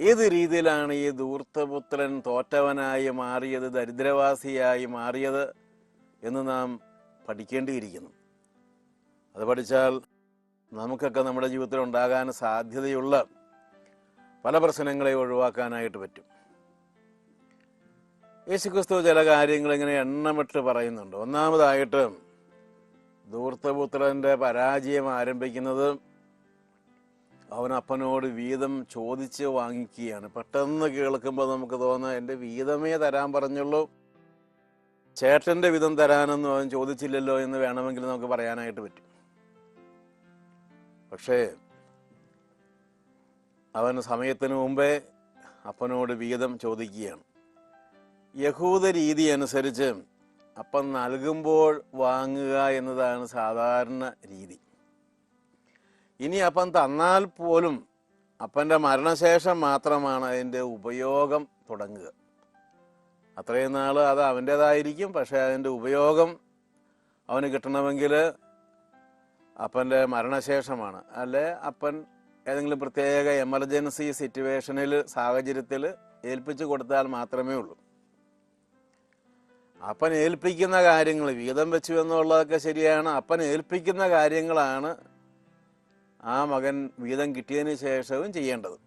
ഏത് രീതിയിലാണ് ഈ ദൂർത്തപുത്രൻ തോറ്റവനായി മാറിയത് ദരിദ്രവാസിയായി മാറിയത് എന്ന് നാം പഠിക്കേണ്ടിയിരിക്കുന്നു. അത് പഠിച്ചാൽ നമുക്കൊക്കെ നമ്മുടെ ജീവിതത്തിൽ ഉണ്ടാകാൻ സാധ്യതയുള്ള പല പ്രശ്നങ്ങളെ ഒഴിവാക്കാനായിട്ട് പറ്റും. യേശുക്രിസ്തു ചില കാര്യങ്ങൾ ഇങ്ങനെ എണ്ണമിട്ട് പറയുന്നുണ്ട്. ഒന്നാമതായിട്ട് ദൂർത്തപുത്രന്റെ പരാജയം ആരംഭിക്കുന്നത് അവൻ അപ്പനോട് വീതം ചോദിച്ച് വാങ്ങിക്കുകയാണ്. പെട്ടെന്ന് കേൾക്കുമ്പോൾ നമുക്ക് തോന്നുക എന്റെ വീതമേ തരാൻ പറഞ്ഞുള്ളൂ. ചേട്ടന്റെ വിധം തരാനൊന്നും അവൻ ചോദിച്ചില്ലല്ലോ എന്ന് വേണമെങ്കിൽ നമുക്ക് പറയാനായിട്ട് പറ്റും. പക്ഷേ അവൻ സമയത്തിന് മുമ്പേ അപ്പനോട് വീതം ചോദിക്കുകയാണ്. യഹൂദ രീതി അനുസരിച്ച് അപ്പം നൽകുമ്പോൾ വാങ്ങുക എന്നതാണ് സാധാരണ രീതി. ഇനി അപ്പൻ തന്നാൽ പോലും അപ്പന്റെ മരണശേഷം മാത്രമാണ് അതിന്റെ ഉപയോഗം തുടങ്ങുക. അത്രയും നാൾ അത് അവന്റേതായിരിക്കും പക്ഷേ അതിന്റെ ഉപയോഗം അവന് കിട്ടണമെങ്കിൽ അപ്പന്റെ മരണശേഷമാണ്. അല്ലെ അപ്പൻ ഏതെങ്കിലും പ്രത്യേക എമർജൻസി സിറ്റുവേഷനിൽ സാഹചര്യത്തിൽ ഏൽപ്പിച്ചു കൊടുത്താൽ മാത്രമേ ഉള്ളൂ. അപ്പൻ ഏൽപ്പിക്കുന്ന കാര്യങ്ങൾ വീതം വെച്ചു എന്നുള്ളതൊക്കെ ശരിയാണ്. അപ്പൻ ഏൽപ്പിക്കുന്ന കാര്യങ്ങളാണ് ആ മകൻ വീതം കിട്ടിയതിന് ശേഷവും ചെയ്യേണ്ടത്.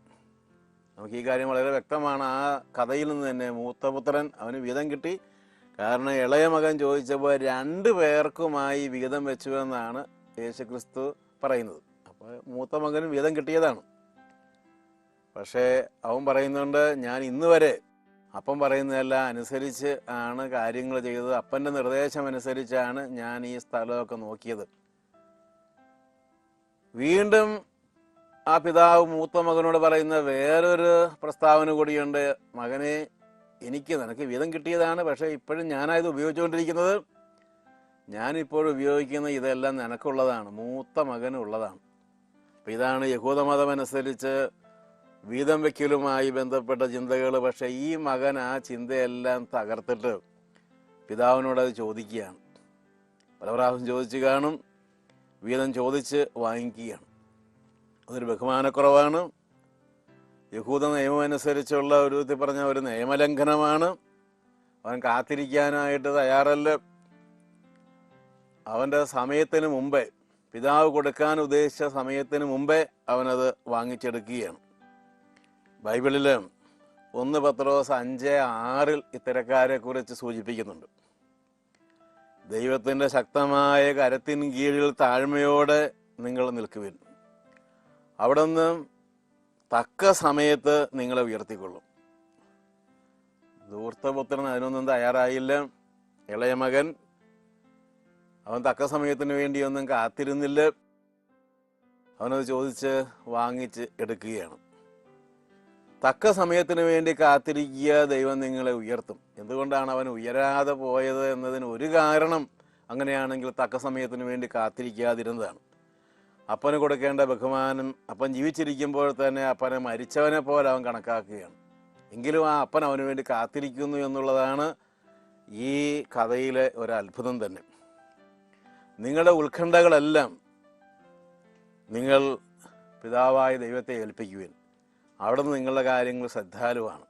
നമുക്ക് ഈ കാര്യം വളരെ വ്യക്തമാണ്. ആ കഥയിൽ നിന്ന് തന്നെ മൂത്തപുത്രൻ അവന് വീതം കിട്ടി. കാരണം ഇളയ മകൻ ചോദിച്ചപ്പോൾ രണ്ട് പേർക്കുമായി വീതം വെച്ചു എന്നാണ് യേശുക്രിസ്തു പറയുന്നത്. അപ്പോൾ മൂത്ത മകനും വീതം കിട്ടിയതാണ്. പക്ഷേ അവൻ പറയുന്നുണ്ട് ഞാൻ ഇന്ന് വരെ അപ്പം പറയുന്നതെല്ലാം അനുസരിച്ച് ആണ് കാര്യങ്ങൾ ചെയ്തത്. അപ്പന്റെ നിർദ്ദേശം അനുസരിച്ചാണ് ഞാൻ ഈ സ്ഥലമൊക്കെ നോക്കിയത്. വീണ്ടും ആ പിതാവ് മൂത്ത മകനോട് പറയുന്ന വേറൊരു പ്രസ്താവന കൂടിയുണ്ട്. മകനെ എനിക്ക് നിനക്ക് വീതം കിട്ടിയതാണ് പക്ഷേ ഇപ്പോഴും ഞാനായത് ഉപയോഗിച്ചുകൊണ്ടിരിക്കുന്നത്. ഞാനിപ്പോൾ ഉപയോഗിക്കുന്ന ഇതെല്ലാം നിനക്കുള്ളതാണ് മൂത്ത മകനുള്ളതാണ്. അപ്പം ഇതാണ് യഹൂദമതം അനുസരിച്ച് വീതം വയ്ക്കലുമായി ബന്ധപ്പെട്ട ചിന്തകൾ പക്ഷേ ഈ മകൻ ആ ചിന്തയെല്ലാം തകർത്തിട്ട് പിതാവിനോട് അത് ചോദിക്കുകയാണ്. പല പ്രാവശ്യം ചോദിച്ചു കാണും വീതം ചോദിച്ച് വാങ്ങിക്കുകയാണ്. അതൊരു ബഹുമാനക്കുറവാണ്. യഹൂദ നിയമം അനുസരിച്ചുള്ള ഒരു വിധത്തിൽ പറഞ്ഞ ഒരു നിയമലംഘനമാണ്. അവൻ കാത്തിരിക്കാനായിട്ട് തയ്യാറല്ല. അവന്റെ സമയത്തിന് മുമ്പേ പിതാവ് കൊടുക്കാൻ ഉദ്ദേശിച്ച സമയത്തിന് മുമ്പേ അവനത് വാങ്ങിച്ചെടുക്കുകയാണ്. ബൈബിളിൽ ഒന്ന് പത്രോസ് അഞ്ച് ആറിൽ ഇത്തരക്കാരെ കുറിച്ച് സൂചിപ്പിക്കുന്നുണ്ട്. ദൈവത്തിന്റെ ശക്തമായ കരത്തിൻ കീഴിൽ താഴ്മയോടെ നിങ്ങൾ നിൽക്കുവിൻ. അവിടെ നിന്ന് തക്ക സമയത്ത് നിങ്ങളെ ഉയർത്തിക്കൊള്ളും. ദൂർത്തപുത്രൻ അതിനൊന്നും തയ്യാറായില്ല. ഇളയ മകൻ അവൻ തക്ക സമയത്തിന് വേണ്ടിയൊന്നും കാത്തിരുന്നില്ല. അവനത് ചോദിച്ച് വാങ്ങിച്ച് എടുക്കുകയാണ്. തക്ക സമയത്തിന് വേണ്ടി കാത്തിരിക്കുക ദൈവം നിങ്ങളെ ഉയർത്തും. എന്തുകൊണ്ടാണ് അവൻ ഉയരാതെ പോയത് എന്നതിന് ഒരു കാരണം അങ്ങനെയാണെങ്കിൽ തക്ക സമയത്തിന് വേണ്ടി കാത്തിരിക്കാതിരുന്നതാണ്. അപ്പന് കൊടുക്കേണ്ട ബഹുമാനം അപ്പൻ ജീവിച്ചിരിക്കുമ്പോൾ തന്നെ അപ്പനെ മരിച്ചവനെ പോലെ അവൻ കണക്കാക്കുകയാണ്. എങ്കിലും ആ അപ്പൻ അവന് വേണ്ടി കാത്തിരിക്കുന്നു എന്നുള്ളതാണ് ഈ കഥയിലെ ഒരു അത്ഭുതം തന്നെ. നിങ്ങളുടെ ഉത്കണ്ഠകളെല്ലാം നിങ്ങൾ പിതാവായ ദൈവത്തെ ഏൽപ്പിക്കുവിൻ. അവിടെ നിന്ന് നിങ്ങളുടെ കാര്യങ്ങൾ ശ്രദ്ധാലുവാണ്.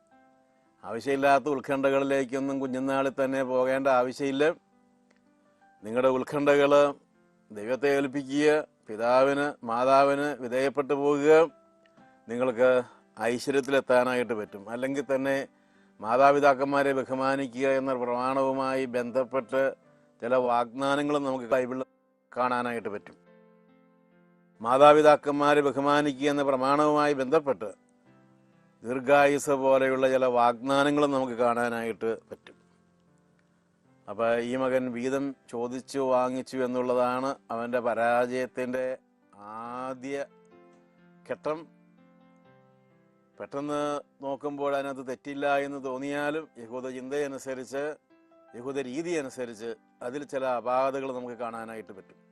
ആവശ്യമില്ലാത്ത ഉത്കണ്ഠകളിലേക്കൊന്നും കുഞ്ഞുനാളിൽ തന്നെ പോകേണ്ട ആവശ്യമില്ല. നിങ്ങളുടെ ഉത്കണ്ഠകൾ ദൈവത്തെ ഏൽപ്പിക്കുക പിതാവിന് മാതാവിന് വിധേയപ്പെട്ടു പോകുക. നിങ്ങൾക്ക് ഐശ്വര്യത്തിലെത്താനായിട്ട് പറ്റും. അല്ലെങ്കിൽ തന്നെ മാതാപിതാക്കന്മാരെ ബഹുമാനിക്കുക എന്ന പ്രമാണവുമായി ബന്ധപ്പെട്ട് ചില വാഗ്ദാനങ്ങളും നമുക്ക് ബൈബിളിൽ കാണാനായിട്ട് പറ്റും. മാതാപിതാക്കന്മാരെ ബഹുമാനിക്കുക എന്ന പ്രമാണവുമായി ബന്ധപ്പെട്ട് ദീർഘായുസ് പോലെയുള്ള ചില വാഗ്ദാനങ്ങളും നമുക്ക് കാണാനായിട്ട് പറ്റും. അപ്പോൾ ഈ മകൻ വീതം ചോദിച്ചു വാങ്ങിച്ചു എന്നുള്ളതാണ് അവന്റെ പരാജയത്തിന്റെ ആദ്യ ഘട്ടം. പെട്ടെന്ന് നോക്കുമ്പോൾ അതിനകത്ത് തെറ്റില്ല എന്ന് തോന്നിയാലും യഹൂദ ചിന്തയനുസരിച്ച് യഹൂദ രീതി അനുസരിച്ച് അതിൽ ചില അപാകതകൾ നമുക്ക് കാണാനായിട്ട് പറ്റും.